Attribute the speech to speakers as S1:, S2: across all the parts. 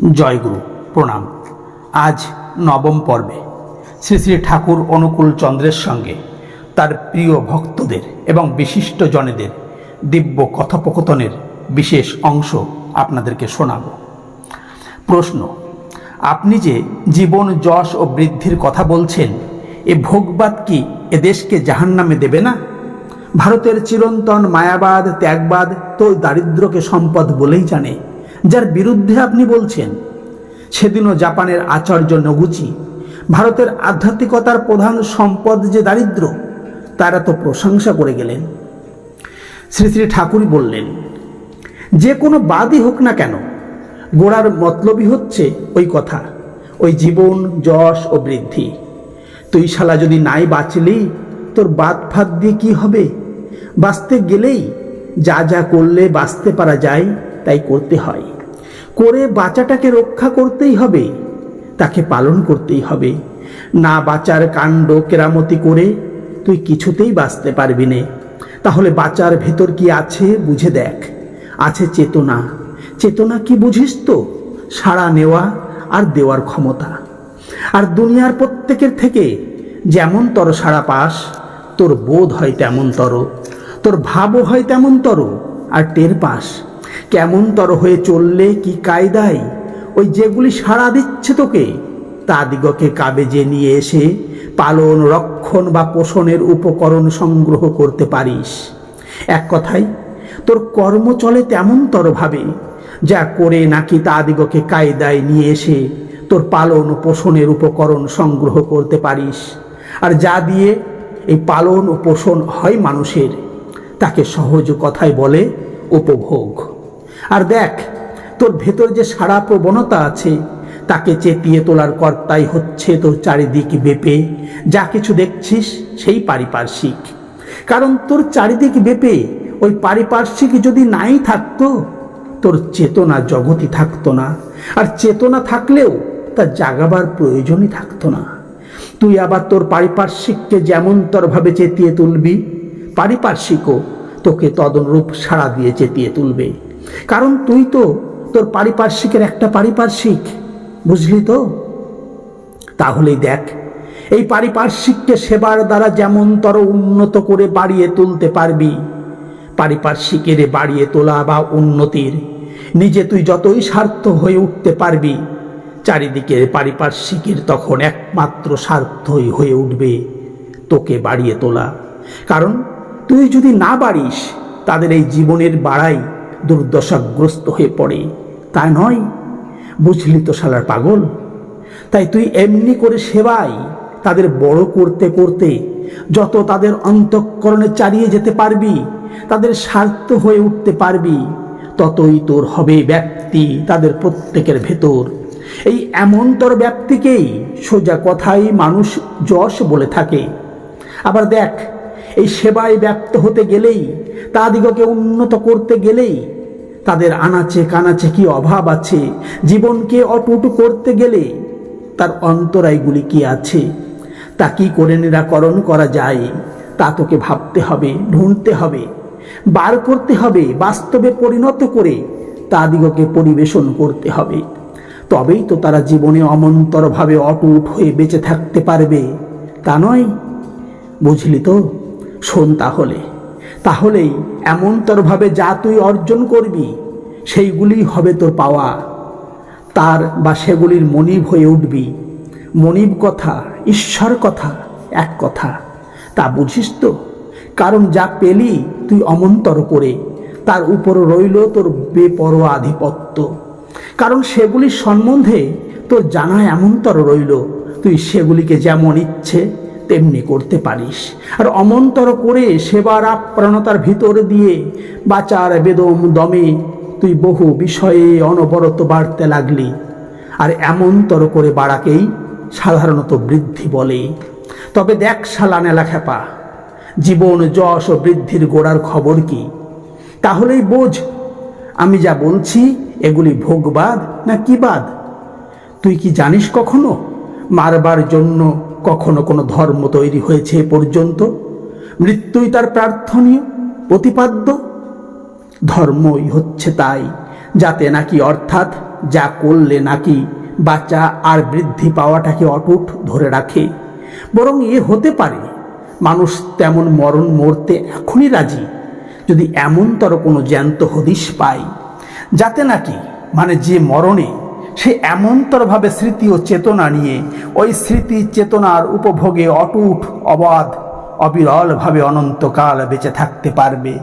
S1: জয়গুরু, প্রণাম। আজ নবম পর্বে শ্রী শ্রী ঠাকুর অনুকূল চন্দ্রের সঙ্গে তার প্রিয় ভক্তদের এবং বিশিষ্ট জনেদের দিব্য কথোপকথনের বিশেষ অংশ আপনাদেরকে শোনাব। প্রশ্ন, আপনি যে জীবন যশ ও বৃদ্ধির কথা বলছেন, এ ভোগবাদ কি এ দেশকে জাহান্নামে দেবে না? ভারতের চিরন্তন মায়াবাদ, ত্যাগবাদ তো দারিদ্র্যকে সম্পদ বলেই জানে। যার বিরুদ্ধে আপনি বলছেন, সেদিনও জাপানের আচার্য নগুচি, ভারতের আধ্যাত্মিকতার প্রধান সম্পদ যে দারিদ্র, তারা তো প্রশংসা করে গেলেন। শ্রী শ্রী ঠাকুরই বললেন, যে কোনো বাদই হোক না কেন, গোড়ার মতলবই হচ্ছে ওই কথা, ওই জীবন, যশ ও বৃদ্ধি। তুই শালা যদি নাই বাঁচলি, তোর বাদ ফাদ দিয়ে কি হবে? বাঁচতে গেলেই যা যা করলে বাঁচতে পারা যায় তাই করতে হয়। করে বাচ্চাটাকে রক্ষা করতেই হবে, তাকে পালন করতেই হবে। না বাঁচার কাণ্ড কেরামতি করে তুই কিছুতেই বাঁচতে পারবি নে। তাহলে বাঁচার ভেতর কি আছে বুঝে দেখ। আছে চেতনা। চেতনা কি বুঝিস তো? সাড়া নেওয়া আর দেওয়ার ক্ষমতা। আর দুনিয়ার প্রত্যেকের থেকে যেমন তর সাড়া পাস, তোর বোধ হয় তেমন তর। তোর ভাবও হয় তেমন তর, আর টের পাস। কেমন তর হয়ে চললে কি কায়দায়? ওই যেগুলি সাড়া দিচ্ছে তোকে তাদিগকে কাবেজে নিয়ে এসে পালন, রক্ষণ বা পোষণের উপকরণ সংগ্রহ করতে পারিস। এক কথায়, তোর কর্ম চলে তেমন তরভাবে যা করে নাকি তাদিগকে কায়দায় নিয়ে এসে তোর পালন ও পোষণের উপকরণ সংগ্রহ করতে পারিস। আর যা দিয়ে এই পালন ও পোষণ হয় মানুষের, তাকে সহজ কথায় বলে উপভোগ। আর দেখ, তোর ভেতর যে সারা প্রবণতা আছে, তাকে চেপিয়ে তোলার কর্তাই হচ্ছে তোর চারিদিক বেপে। যা কিছু দেখছিস, সেই পারিপার্শ্বিক। কারণ তোর চারিদিক বেপে, ওই পারিপার্শ্বিক যদি নাই থাকতো, তোর চেতনা জগতই থাকতো না। আর চেতনা থাকলেও, তা জাগাবার প্রয়োজনই থাকতো না। তুই আবার তোর পারিপার্শ্বিককে যেমন তরভাবে চেতিয়ে তুলবি, পারিপার্শ্বিকও তোকে তদনরূপ সাড়া দিয়ে চেতিয়ে তুলবে। কারণ তুই তো তোর পারিপার্শ্বিকের একটা পারিপার্শ্বিক, বুঝলি তো? তাহলেই দেখ, এই পারিপার্শ্বিককে সেবার দ্বারা যেমন তর উন্নত করে বাড়িয়ে তুলতে পারবি, পারিপার্শ্বিকের বাড়িয়ে তোলা বা উন্নতির, নিজে তুই যতই স্বার্থ হয়ে উঠতে পারবি, চারিদিকের পারিপার্শ্বিকের তখন একমাত্র স্বার্থই হয়ে উঠবে তোকে বাড়িয়ে তোলা। কারণ তুই যদি না বাড়িস, তাদের এই জীবনের বাড়াই দুর্দশাগ্রস্ত হয়ে পড়ে। তা নয়, বুঝলি তো শালার পাগল। তাই তুই এমনি করে সেবাই তাদের বড় করতে করতে যত তাদের অন্তঃকরণে চালিয়ে যেতে পারবি, তাদের স্বার্থ হয়ে উঠতে পারবি, ততই তোর হবে ব্যক্তি তাদের প্রত্যেকের ভেতর। এই এমনতর ব্যক্তিকেই সোজা কথাই মানুষ যশ বলে থাকে। আবার দেখ, এই সেবায় ব্যক্ত হতে গেলেই তাদিগকে উন্নত করতে গেলেই তাদের আনাচে কানাচে কি অভাব আছে? জীবনকে অটুট করতে গেলে তার অন্তরায়গুলি কি আছে? তা কি করে নিরাকরণ করা যায়? তা তোকে ভাবতে হবে, ঢুঁড়তে হবে, বার করতে হবে, বাস্তবে পরিণত করে তাদিগকে পরিবেশন করতে হবে। তবেই তো তারা জীবনে অমন্তরভাবে অটুট হয়ে বেঁচে থাকতে পারবে। তা নয়, বুঝলি তো? শোন তাহলে। তাহলেই এমনতরভাবে যা তুই অর্জন করবি, সেইগুলি হবে তোর পাওয়া। তার বা সেগুলির মনিব হয়ে উঠবি। মনিব কথা, ঈশ্বর কথা, এক কথা। তা বুঝিস তো? কারণ যা পেলি তুই অমন্তর করে, তার উপর রইল তোর বেপরোয়া আধিপত্য। কারণ সেগুলির সম্বন্ধে তোর জানা এমনতর রইল, তুই সেগুলিকে যেমন ইচ্ছে তেমনি করতে পারিস। আর অমন্তর করে সেবার আপ্রাণতার ভিতর দিয়ে বাচার বেদম দমে তুই বহু বিষয়ে অনবরত বাড়তে লাগলি। আর এমনতর করে বাড়াকেই সাধারণত বৃদ্ধি বলে। তবে দেখ শালা নেলা খেপা জীবন, যশ ও বৃদ্ধির গোড়ার খবর কি? তাহলেই বোঝ, আমি যা বলছি এগুলি ভোগবাদ না কি বাদ? তুই কি জানিস কখনো? মারবার জন্য কখনো কোনো ধর্ম তৈরি হয়েছে এ পর্যন্ত? মৃত্যুই তার প্রার্থনীয়, প্রতিপাদ্য? ধর্মই হচ্ছে তাই, যাতে নাকি অর্থাৎ যা করলে নাকি বাচ্চা আর বৃদ্ধি পাওয়াটাকে অটুট ধরে রাখে। বরং এ হতে পারে, মানুষ তেমন মরণ মরতে এখনই রাজি, যদি এমনতর কোনো জ্যান্ত হদিশ পায়, যাতে নাকি মানে যে মরণে সে এমনতরভাবে স্মৃতি ও চেতনা নিয়ে। ওই স্মৃতি চেতনার উপভোগে অটুট, অবাধ, অবিরলভাবে অনন্তকাল বেঁচে থাকতে পারবে।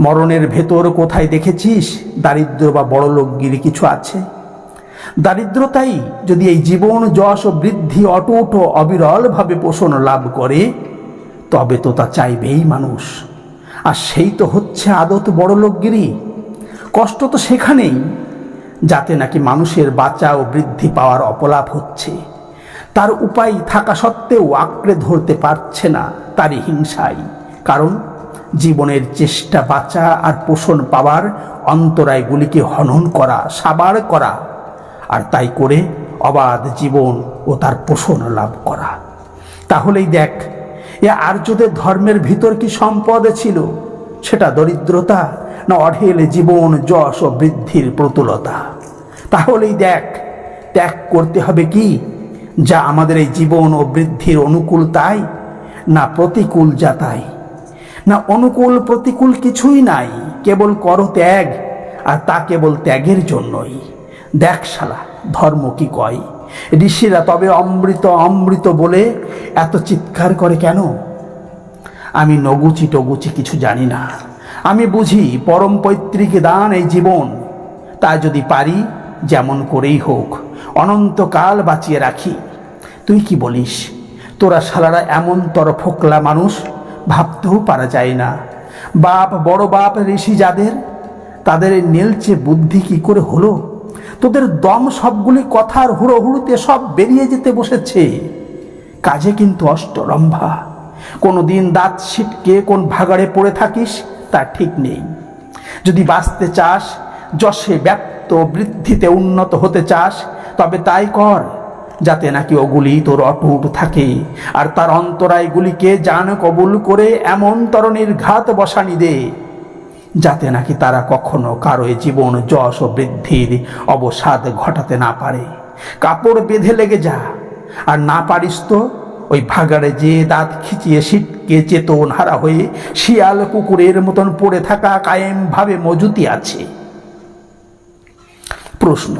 S1: মরণের ভেতর কোথায় দেখেছিস? দারিদ্র বা বড়লোকগিরি কিছু আছে? দারিদ্রতাই যদি এই জীবন, যশ ও বৃদ্ধি অটুট ও অবিরলভাবে পোষণ লাভ করে, তবে তো তা চাইবেই মানুষ। আর সেই তো হচ্ছে আদত বড়লোকগিরি। কষ্ট তো সেখানেই যাতে নাকি মানুষের বাঁচা ও বৃদ্ধি পাওয়ার অপলাপ হচ্ছে। তার উপায় থাকা সত্ত্বেও আঁকড়ে ধরতে পারছে না তারই হিংসাই। কারণ জীবনের চেষ্টা বাঁচা আর পোষণ পাওয়ার অন্তরায়গুলিকে হনন করা, সাবার করা, আর তাই করে অবাধ জীবন ও তার পোষণ লাভ করা। তাহলেই দেখ, এ আর্যদের ধর্মের ভিতর কি সম্পদ ছিল? সেটা দরিদ্রতা না অঢেল জীবন যশ ও বৃদ্ধির প্রতুলতা? তাহলেই দেখ, ত্যাগ করতে হবে কি? যা আমাদের এই জীবন ও বৃদ্ধির অনুকূল তাই, না প্রতিকূল যা তাই? না অনুকূল প্রতিকূল কিছুই নাই, কেবল কর ত্যাগ, আর তা কেবল ত্যাগের জন্যই। দেখ শালা, ধর্ম কি কয়? ঋষিরা তবে অমৃত অমৃত বলে এত চিৎকার করে কেন? আমি নগুচি টগুচি কিছু জানি না। আমি বুঝি পরম পৈতৃক দান এই জীবন। তা যদি পারি, যেমন করেই হোক, অনন্তকাল বাঁচিয়ে রাখি। তুই কি বলিস? তোরা শালারা এমন তর ফোকলা মানুষ, ভাবতেও পারা যায় না। বাপ বড় বাপ ঋষি যাদের, তাদের নেলচে বুদ্ধি কি করে হলো? তোদের দম সবগুলি কথার হুড়ো হুড়োতে সব বেরিয়ে যেতে বসেছে। কাজে কিন্তু অষ্টরম্ভা। কোনো দিন দাঁত ছিটকে কোন ভাগাড়ে পড়ে থাকিস, তা ঠিক নেই। যদি বাঁচতে চাস, যশে ব্যক্ত বৃদ্ধিতে উন্নত হতে চাস, তবে তাই কর, যাতে নাকি ওগুলি তোর অটুট থাকে। আর তার অন্তরায়গুলিকে জান কবুল করে এমন তরণীর ঘাত বসানি দে, যাতে নাকি তারা কখনো কারও জীবন যশ ও বৃদ্ধির অবসাদ ঘটাতে না পারে। কাপড় বেঁধে লেগে যা, আর না পারিস তো ওই ভাগাড়ে যে দাঁত খিচিয়ে সিটকে চেতন হারা হয়ে শিয়াল কুকুরের মতন পড়ে থাকা কায়েম ভাবে মজুতি আছে। প্রশ্ন,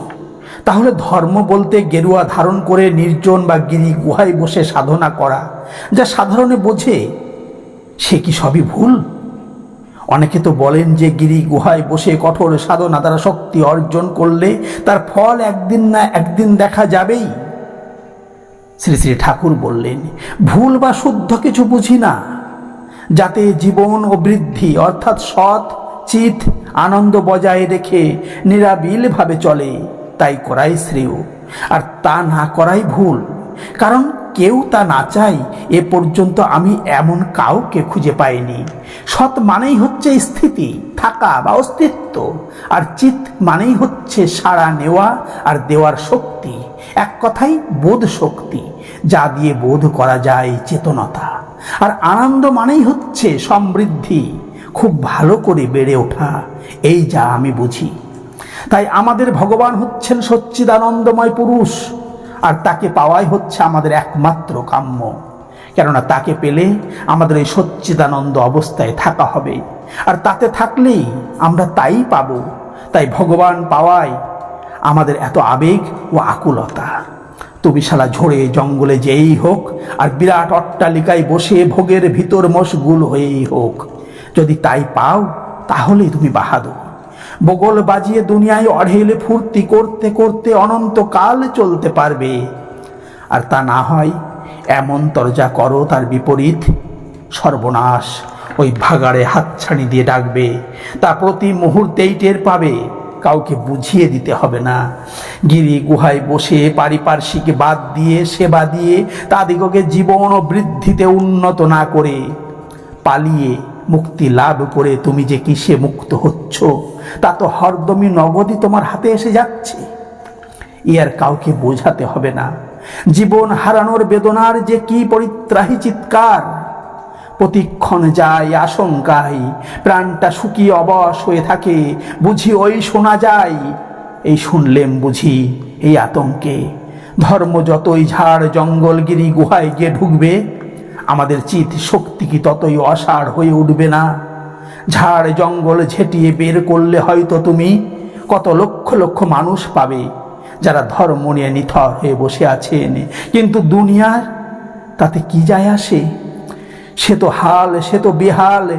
S1: তাহলে ধর্ম বলতে গেরুয়া ধারণ করে নির্জন বা গিরি গুহায় বসে সাধনা করা, যা সাধারণে বোঝে, সে কি সবই ভুল? অনেকে তো বলেন যে গিরি গুহায় বসে কঠোর সাধনা দ্বারা শক্তি অর্জন করলে তার ফল একদিন না একদিন দেখা যাবেই। শ্রী শ্রী ঠাকুর বললেন, ভুল বা শুদ্ধ কিছু বুঝি না। যাতে জীবন ও বৃদ্ধি অর্থাৎ সৎ, চিত, আনন্দ বজায় রেখে নিরাবিলভাবে চলে, তাই করাই শ্রেয়। আর তা না করাই ভুল। কারণ কেউ তা না চাই এ পর্যন্ত আমি এমন কাউকে খুঁজে পাইনি। সৎ মানেই হচ্ছে স্থিতি, থাকা বা অস্তিত্ব। আর চিত মানেই হচ্ছে সাড়া নেওয়া আর দেওয়ার শক্তি। এক কথাই বোধ শক্তি যা দিয়ে বোধ করা যায় চেতনতা। আর আনন্দ মানেই হচ্ছে সমৃদ্ধি, খুব ভালো করে বেড়ে ওঠা, এই যা আমি বুঝি। তাই আমাদের ভগবান হচ্ছেন সচ্চিদানন্দময় পুরুষ, আর তাকে পাওয়াই হচ্ছে আমাদের একমাত্র কাম্য। কেননা তাকে পেলে আমাদের এই সচ্চিদানন্দ অবস্থায় থাকা হবে। আর তাতে থাকলেই আমরা তাই পাব, তাই ভগবান পাওয়াই আমাদের এত আবেগ ও আকুলতা। তুমি শালা ঝরে জঙ্গলে যেই হোক, আর বিরাট অট্টালিকায় বসে ভোগের ভিতর মশগুল হয়েই হোক। যদি তাই পাও, তাহলেই তুমি বাহাদুর। বগল বাজিয়ে দুনিয়ায় অঢেলে ফুর্তি করতে করতে অনন্তকাল চলতে পারবে। আর তা না হয়, এমন তরজা করো তার বিপরীত। সর্বনাশ ওই ভাগাড়ে হাতছানি দিয়ে ডাকবে। তা প্রতি মুহূর্তেই টের পাবে। কাউকে বুঝিয়ে দিতে হবে না। গিরি গুহায় বসে পারিপার্শ্বিক বাদ দিয়ে, সেবা দিয়ে তাদিগকে জীবন ও বৃদ্ধিতে উন্নত না করে পালিয়ে মুক্তি লাভ করে তুমি যে কিসে মুক্ত হচ্ছ, তা তো হরদমি নগদই তোমার হাতে এসে যাচ্ছে। ইয়ার কাউকে বোঝাতে হবে না। জীবন হারানোর বেদনার যে কি পরিত্রাহী চিৎকার প্রতিক্ষণ যায় আশঙ্কায়। প্রাণটা শুকিয়ে অবশ হয়ে থাকে। বুঝি ওই শোনা যায়। এই শুনলেম বুঝি এই আতঙ্কে। ধর্ম যতই ঝাড় জঙ্গলগিরি গুহায় গিয়ে ঢুকবে, আমাদের চিত শক্তি কি ততই অসাড় হয়ে উঠবে না? ঝাড় জঙ্গল ঝেঁটিয়ে বের করলে হয়তো তুমি কত লক্ষ লক্ষ মানুষ পাবে, যারা ধর্ম নিয়ে নিথর হয়ে বসে আছেন। কিন্তু দুনিয়ার তাতে কি যায় আসে? সে তো হাল, সে তো বেহাল।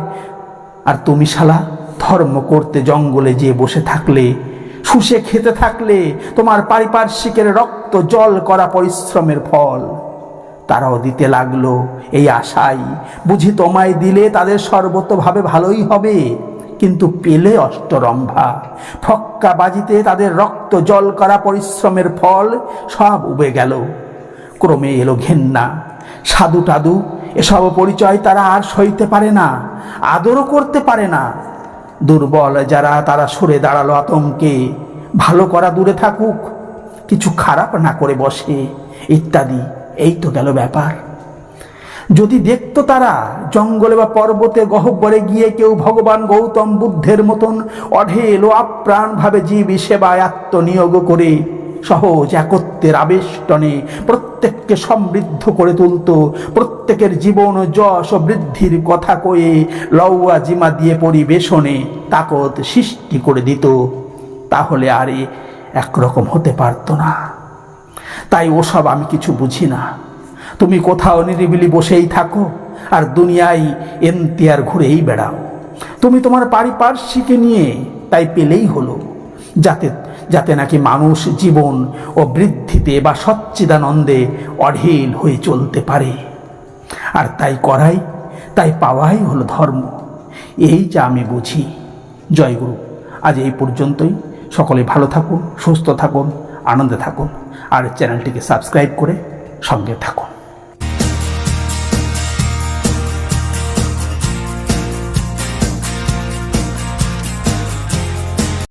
S1: আর তুমি শালা ধর্ম করতে জঙ্গলে যে বসে থাকলে, শুষে খেতে থাকলে, তোমার পারিপার্শ্বিকের রক্ত জল করা পরিশ্রমের ফল। তারাও দিতে লাগল এই আশাই। বুঝি তোমায় দিলে তাদের সর্বতভাবে ভালোই হবে। কিন্তু পেলে অষ্টরম্ভা। ফক্কা বাজিতে তাদের রক্ত জল করা পরিশ্রমের ফল সব উবে গেল। ক্রমে এলো ঘেন্না। সাধু টাদু এসব পরিচয় তারা আর সইতে পারে না, আদরও করতে পারে না। দুর্বল যারা, তারা সরে দাঁড়াল আতঙ্কে। ভালো করা দূরে থাকুক, কিছু খারাপ না করে বসে, ইত্যাদি। এই তো গেল ব্যাপার। যদি দেখতো তারা, জঙ্গলে বা পর্বতে গহ্বরে গিয়ে কেউ ভগবান গৌতম বুদ্ধের মতন অঢেল ও আপ্রাণভাবে জীব সেবায় আত্মনিয়োগ করে সহজ একত্বের আবেষ্টনে প্রত্যেককে সমৃদ্ধ করে তুলত। প্রত্যেকের জীবন যশ ও বৃদ্ধির কথা কয়ে লওয়া জিমা দিয়ে পরিবেশনে তাকত সৃষ্টি করে দিত। তাহলে আরে একরকম হতে পারতো না। তাই ওসব আমি কিছু বুঝি না। তুমি কোথাও নিরিবিলি বসেই থাকো আর দুনিয়ায় এনতিয়ার ঘুরেই বেড়াও। তুমি তোমার পারিপার্শ্বিকে নিয়ে তাই পেলেই হলো, যাতে যাতে নাকি মানুষ জীবন ও বৃদ্ধিতে বা সচ্চিদানন্দে অঢেল হয়ে চলতে পারে। আর তাই করাই, তাই পাওয়াই হলো ধর্ম। এই যা আমি বুঝি। জয়গুরু আজ এই পর্যন্তই। সকলে ভালো থাকুন, সুস্থ থাকুন, আনন্দে থাকুন। আর চ্যানেলটিকে সাবস্ক্রাইব করে সঙ্গে থাকুন।